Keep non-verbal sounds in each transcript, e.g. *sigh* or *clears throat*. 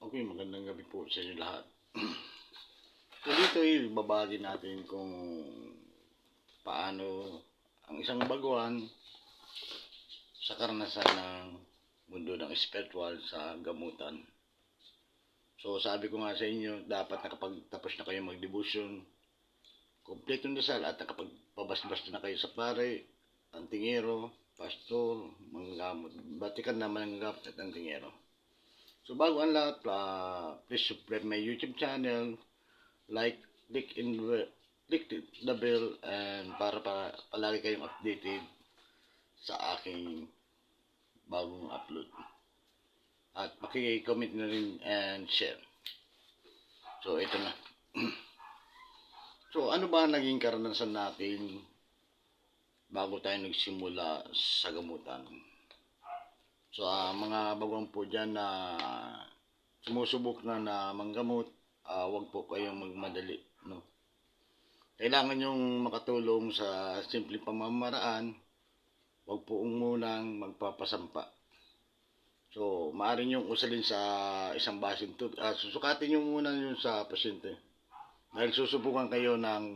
Okay, magandang gabi po sa inyo lahat. *clears throat* so dito ay babagi natin kung paano ang isang baguhan sa karanasan ng mundo ng spiritual sa gamutan. So sabi ko nga sa inyo, dapat nakapagtapos na kayo mag-devotion, kompletong dasal at nakapagpabasbas na kayo sa pare, antingero, pastor, manggamot, batikan na manggamot at antingero. So bago ang lahat, uh, please subscribe my YouTube channel, like, click in click the bell and para pa, palagi kayong updated sa aking bagong upload. At paki-comment na rin and share. So ito na. *clears throat* so ano ba naging karanasan natin bago tayo nagsimula sa gamutan? So, ah, mga bagong po dyan na sumusubok na na manggamot, ah, wag po kayong magmadali, no? Kailangan yung makatulong sa simpleng pamamaraan, wag po munang magpapasampa. So, maaari nyo usalin sa isang basing tubig. Ah, susukatin nyo muna yun sa pasyente. Dahil susubukan kayo ng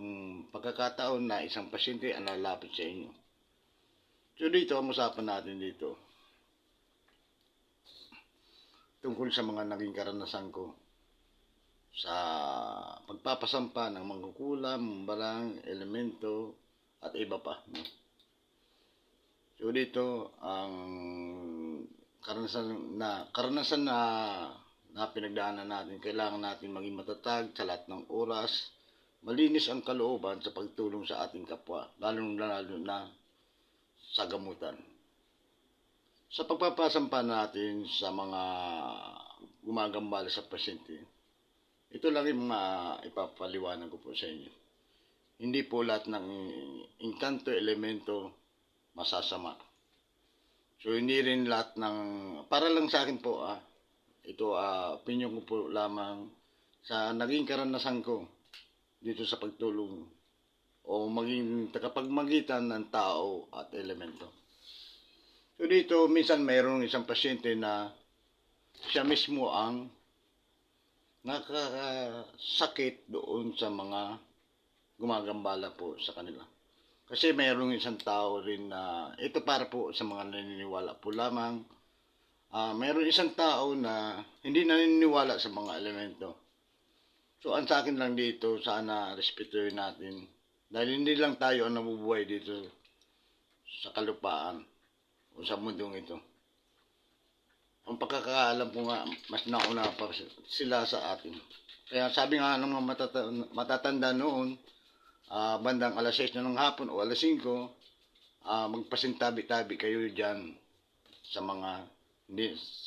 pagkakataon na isang pasyente ang lalapit sa inyo. So, dito, ang usapan natin dito tungkol sa mga naging karanasan ko sa pagpapasampa ng mangkukulam, barang, elemento, at iba pa. No? So dito, ang karanasan na, karanasan na, na pinagdaanan natin, kailangan natin maging matatag sa lahat ng oras, malinis ang kalooban sa pagtulong sa ating kapwa, lalo na lalo na sa gamutan sa pagpapasampa natin sa mga gumagambala sa pasyente, ito lang yung mga ipapaliwanag ko po sa inyo. Hindi po lahat ng inkanto elemento masasama. So hindi rin lahat ng para lang sa akin po ah ito ah opinion ko po lamang sa naging karanasan ko dito sa pagtulong o maging tagapagmagitan ng tao at elemento. So dito, minsan mayroong isang pasyente na siya mismo ang nakakasakit doon sa mga gumagambala po sa kanila. Kasi mayroong isang tao rin na, ito para po sa mga naniniwala po lamang, uh, mayroong isang tao na hindi naniniwala sa mga elemento. So ang sa akin lang dito, sana respetuhin natin. Dahil hindi lang tayo ang nabubuhay dito sa kalupaan sa mundong ito. Ang pagkakaalam ko nga, mas nauna pa sila sa atin. Kaya sabi nga ng mga matatanda, matatanda noon, uh, bandang alas 6 na ng hapon o alas 5, uh, ah, magpasintabi-tabi kayo dyan sa mga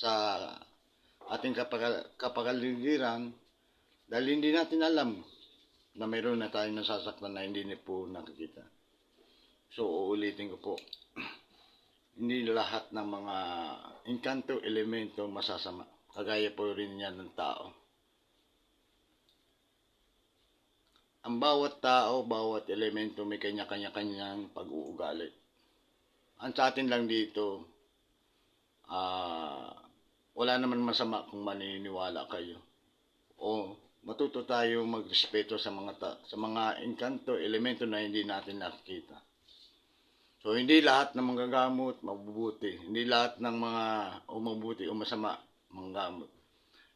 sa ating kapag, kapagaligiran dahil hindi natin alam na mayroon na tayong nasasaktan na hindi na po nakikita. So, uulitin ko po hindi lahat ng mga inkanto, elemento masasama. Kagaya po rin yan ng tao. Ang bawat tao, bawat elemento may kanya-kanya-kanyang pag-uugali. Ang sa atin lang dito, uh, wala naman masama kung maniniwala kayo. O matuto tayo magrespeto sa mga ta- sa mga inkanto, elemento na hindi natin nakikita. So, hindi lahat ng mga gamot mabubuti. Hindi lahat ng mga o mabuti o masama manggamot.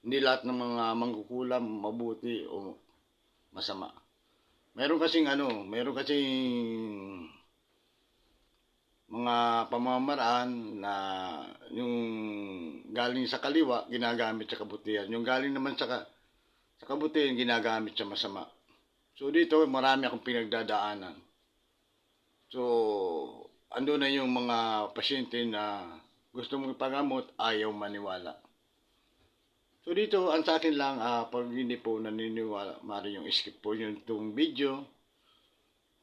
Hindi lahat ng mga mangkukulam mabuti o masama. Meron kasing ano, meron kasing mga pamamaraan na yung galing sa kaliwa, ginagamit sa kabutihan. Yung galing naman sa, sa kabutihan, ginagamit sa masama. So dito, marami akong pinagdadaanan. So, ando na yung mga pasyente na gusto mong ipagamot, ayaw maniwala. So dito, ang sa akin lang, uh, pag hindi po naniniwala, mari yung skip po yung itong video.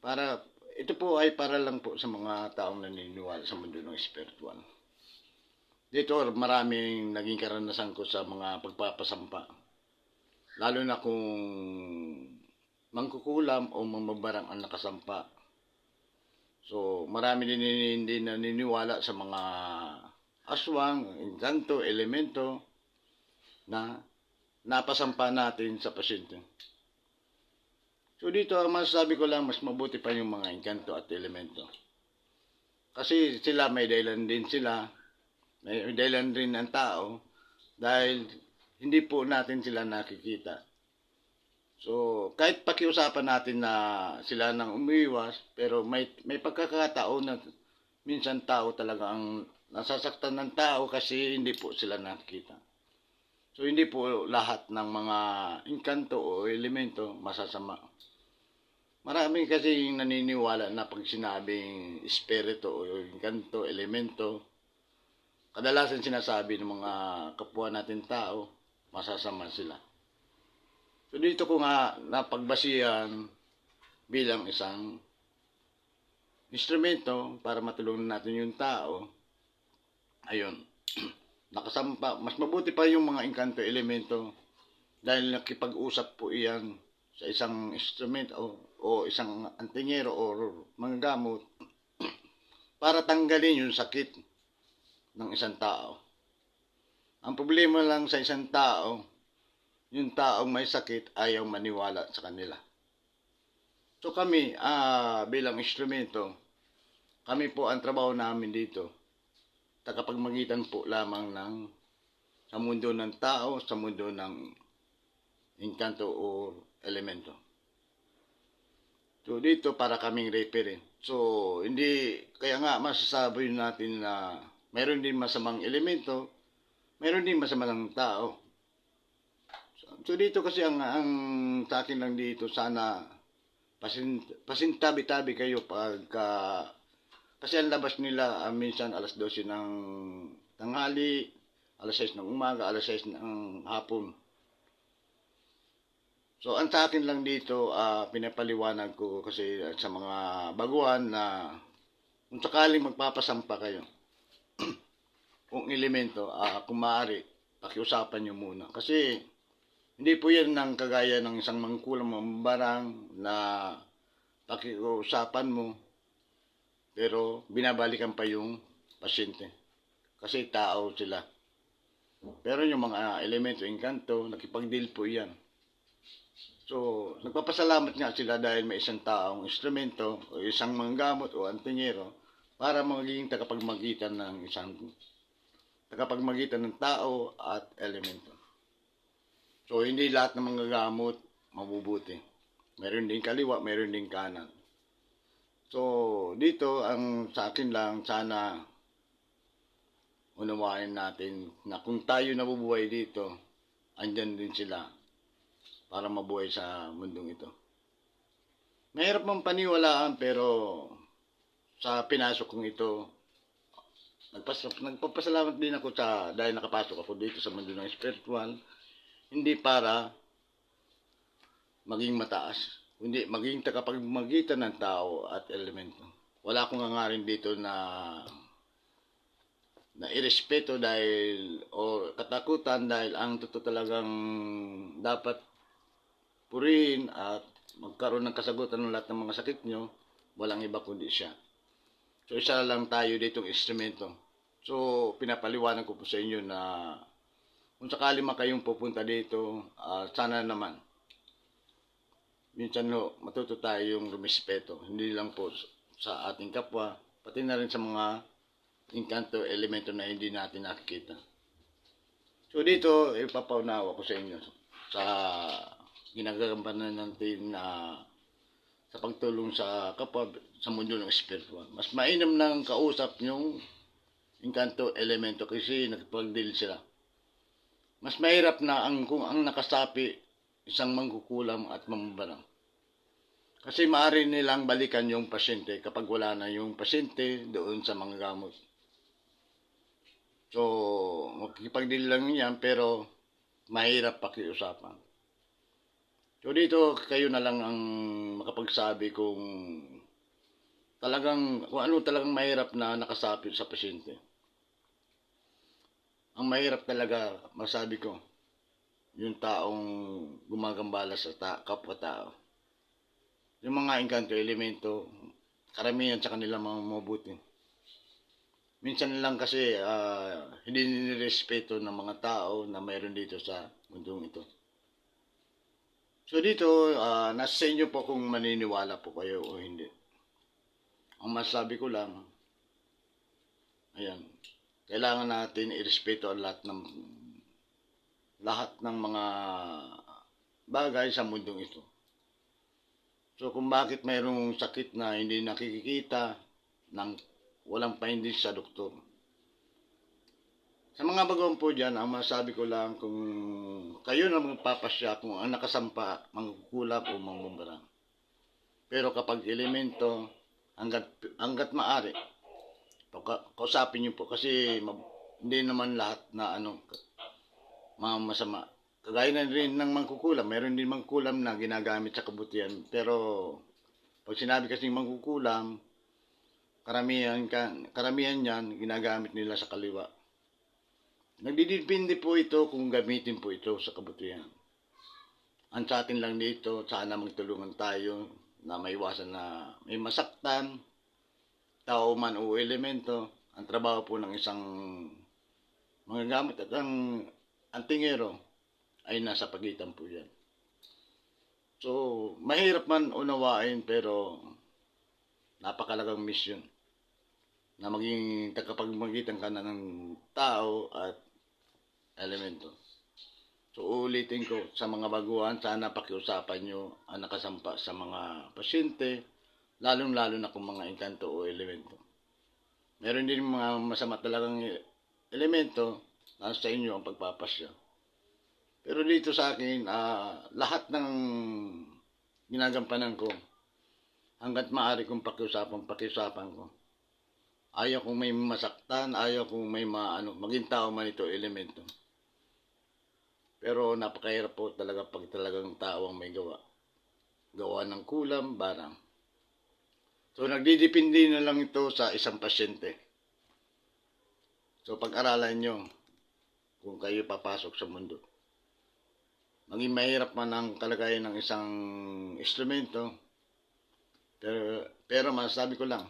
Para, ito po ay para lang po sa mga taong naniniwala sa mundo ng spiritual. Dito, maraming naging karanasan ko sa mga pagpapasampa. Lalo na kung mangkukulam o mamabarang ang nakasampa So, marami din hindi naniniwala sa mga aswang, inkanto, elemento na napasampa natin sa pasyente. So dito, ang masasabi ko lang, mas mabuti pa yung mga engkanto at elemento. Kasi sila, may dahilan din sila, may dahilan rin ang tao, dahil hindi po natin sila nakikita. So, kahit pakiusapan natin na sila nang umiwas, pero may, may pagkakataon na minsan tao talaga ang nasasaktan ng tao kasi hindi po sila nakikita. So, hindi po lahat ng mga inkanto o elemento masasama. Marami kasi yung naniniwala na pag sinabing espiritu o inkanto, elemento, kadalasan sinasabi ng mga kapwa natin tao, masasama sila. So dito ko nga napagbasihan bilang isang instrumento para matulungan natin yung tao. Ayun. *clears throat* Nakasampa, mas mabuti pa yung mga engkanto elemento dahil nakipag-usap po iyan sa isang instrument o, o isang antingero o mga gamot *clears throat* para tanggalin yung sakit ng isang tao. Ang problema lang sa isang tao, yung taong may sakit ayaw maniwala sa kanila. So kami, ah, bilang instrumento, kami po ang trabaho namin dito. Tagapagmagitan po lamang ng sa mundo ng tao, sa mundo ng inkanto o elemento. So dito para kaming referent. So hindi, kaya nga masasabi natin na mayroon din masamang elemento, mayroon din masamang tao. So dito kasi ang ang sa akin lang dito sana pasin pasintabi-tabi kayo pagka kasi ang labas nila ah, minsan alas 12 ng tanghali, alas 6 ng umaga, alas 6 ng hapon. So ang sa akin lang dito ah, pinapaliwanag ko kasi sa mga baguhan na kung sakaling magpapasampa kayo *clears throat* kung elemento, ah, kung maaari, pakiusapan nyo muna. Kasi hindi po yan ng kagaya ng isang mangkulang mambarang na pakiusapan mo pero binabalikan pa yung pasyente. Kasi tao sila. Pero yung mga elemento, engkanto, nakipag-deal po yan. So, nagpapasalamat nga sila dahil may isang taong instrumento o isang manggamot o antingero para maging tagapagmagitan ng isang tagapagmagitan ng tao at elemento. So, hindi lahat ng mga gamot mabubuti. Meron din kaliwa, meron din kanan. So, dito, ang sa akin lang, sana unawain natin na kung tayo nabubuhay dito, andyan din sila para mabuhay sa mundong ito. Mahirap mong paniwalaan pero sa pinasok kong ito, nagpas nagpapasalamat din ako sa dahil nakapasok ako dito sa mundo ng spiritual, hindi para maging mataas, hindi maging tagapagmagitan ng tao at elemento. Wala akong hangarin dito na na irespeto dahil o katakutan dahil ang totoo talagang dapat purihin at magkaroon ng kasagutan ng lahat ng mga sakit nyo, walang iba kundi siya. So, isa lang tayo ditong instrumento. So, pinapaliwanag ko po sa inyo na kung sakali man kayong pupunta dito, ah, sana naman, minsan no, matuto tayo yung rumispeto. Hindi lang po sa ating kapwa, pati na rin sa mga inkanto elemento na hindi natin nakikita. So dito, ipapaunawa ko sa inyo sa ginagampanan natin na sa pagtulong sa kapwa sa mundo ng spiritual. Mas mainam nang kausap yung inkanto elemento kasi nagpag-deal sila. Mas mahirap na ang kung ang nakasapi isang mangkukulam at mambarang. Kasi maaari nilang balikan yung pasyente kapag wala na yung pasyente doon sa mga gamot. So, makikipag-deal lang yan pero mahirap pakiusapan. So dito kayo na lang ang makapagsabi kung talagang kung ano talagang mahirap na nakasapit sa pasyente. Ang mahirap talaga, masabi ko, yung taong gumagambala sa ta- kapwa-tao. Yung mga engkanto, elemento, karamihan sa kanila mga mabuti. minsan lang kasi ah, hindi nirespeto ng mga tao na mayroon dito sa mundong ito. So dito, ah, nasa sa inyo po kung maniniwala po kayo o hindi. Ang masabi ko lang, ayan, kailangan natin irespeto ang lahat ng lahat ng mga bagay sa mundong ito. So kung bakit mayroong sakit na hindi nakikikita ng walang paindi sa doktor. Sa mga baguhan po dyan, ang masabi ko lang kung kayo na magpapasya kung ang nakasampa, mangkukulap o mangbumarang. Pero kapag elemento, hanggat, hanggat maari, pagka- kausapin niyo po kasi hindi naman lahat na ano, masama. Kagaya na rin ng mangkukulam, meron din mangkukulam na ginagamit sa kabutihan. Pero pag sinabi kasi mangkukulam, karamihan, ka, karamihan yan ginagamit nila sa kaliwa. Nagdidepende po ito kung gamitin po ito sa kabutihan. Ang sa atin lang dito, sana magtulungan tayo na maiwasan na may masaktan, tao man o elemento. Ang trabaho po ng isang mga gamit at ang antingero ay nasa pagitan po yan. So, mahirap man unawain pero napakalagang mission na maging tagapagmagitan ka na ng tao at elemento. So, ulitin ko sa mga baguhan, sana pakiusapan nyo ang nakasampa sa mga pasyente, lalong-lalo na kung mga engkanto o elemento. Meron din mga masama talagang elemento, nasa inyo ang pagpapasya. Pero dito sa akin, ah, lahat ng ginagampanan ko, hanggat maaari kong pakiusapan, pakiusapan ko. Ayaw kong may masaktan, ayaw kong may maano, maging tao man ito, elemento. Pero napakahirap po talaga pag talagang tao ang may gawa. Gawa ng kulam, barang. So nagdidepende na lang ito sa isang pasyente. So pag-aralan nyo kung kayo papasok sa mundo. Maging mahirap man ang kalagayan ng isang instrumento. Pero, pero masasabi ko lang,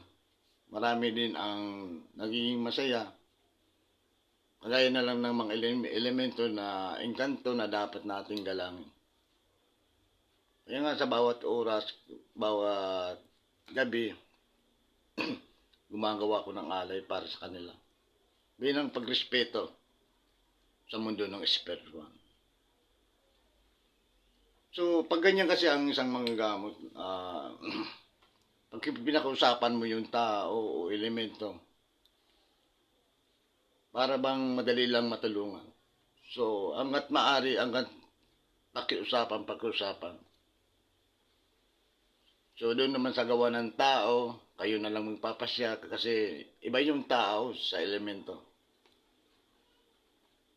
marami din ang nagiging masaya. Kagaya na lang ng mga ele- elemento na engkanto na dapat nating galangin. Kaya nga sa bawat oras, bawat gabi, *clears throat* gumagawa ko ng alay para sa kanila. Bilang pagrespeto sa mundo ng spiritual. So, pag ganyan kasi ang isang manggagamot, ah *clears throat* pag pinakausapan mo yung tao o elemento, para bang madali lang matulungan. So, hanggat maari, hanggat pakiusapan, pakiusapan. So, doon naman sa gawa ng tao, kayo na lang magpapasya kasi iba yung tao sa elemento.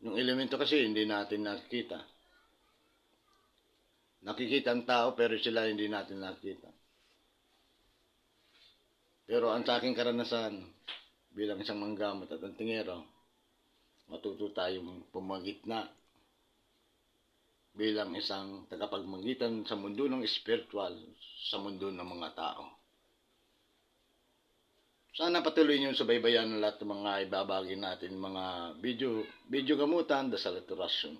Yung elemento kasi hindi natin nakikita. Nakikita ang tao pero sila hindi natin nakikita. Pero ang sa aking karanasan bilang isang manggamot at ang tingero, matuto tayong pumagitna bilang isang tagapagmagitan sa mundo ng spiritual, sa mundo ng mga tao. Sana patuloy niyo subaybayan ng lahat ng mga ibabagi natin, mga video, video gamutan, dasal at orasyon.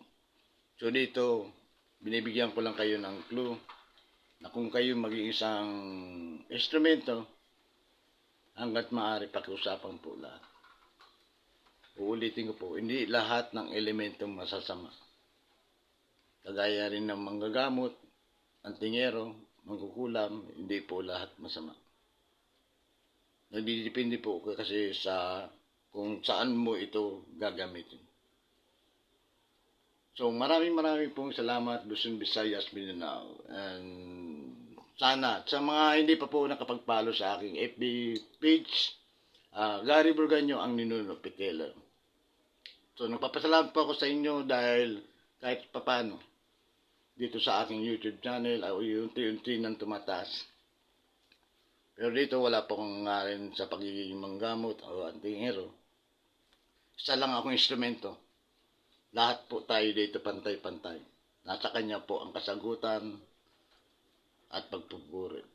So dito, binibigyan ko lang kayo ng clue na kung kayo maging isang instrumento, hanggat maaari pakiusapan po lahat. Uulitin ko po, hindi lahat ng elementong masasama. Kagaya rin ng manggagamot, antingero, mangkukulam, hindi po lahat masama. Nagdidepende po kasi sa kung saan mo ito gagamitin. So maraming maraming pong salamat Luzon, Visayas, Mindanao. And sana sa mga hindi pa po nakapagpalo sa aking FB page, ah, Gary Burganyo ang ninuno Pitela. So nagpapasalamat po ako sa inyo dahil kahit papano dito sa aking YouTube channel ay unti-unti nang tumataas. Pero dito wala po akong ngarin sa pagiging manggamot o antingero. Isa lang akong instrumento. Lahat po tayo dito pantay-pantay. Nasa kanya po ang kasagutan at pagpupuri.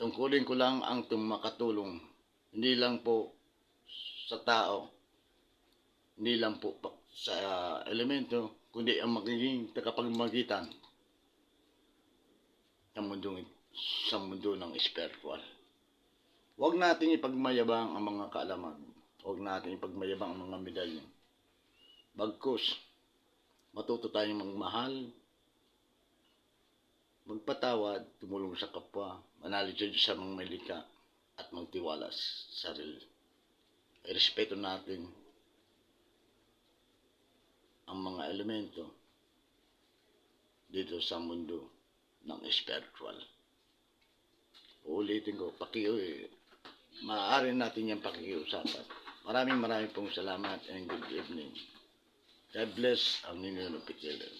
Tungkulin ko lang ang tumakatulong. Hindi lang po sa tao. Hindi lang po pa- sa elemento, kundi ang magiging tagapagmagitan sa mundo, sa mundo ng spiritual. Huwag natin ipagmayabang ang mga kaalaman. Huwag natin ipagmayabang ang mga medalya. Bagkus, matuto tayong magmahal, magpatawad, tumulong sa kapwa, manalig sa mga malika, at magtiwala sa sarili. Irespeto natin ang mga elemento dito sa mundo ng spiritual. Uulitin ko, pakiyo. Maaari natin yung pakikiusapan. Maraming maraming pong salamat and good evening. God bless ang ninyo ng.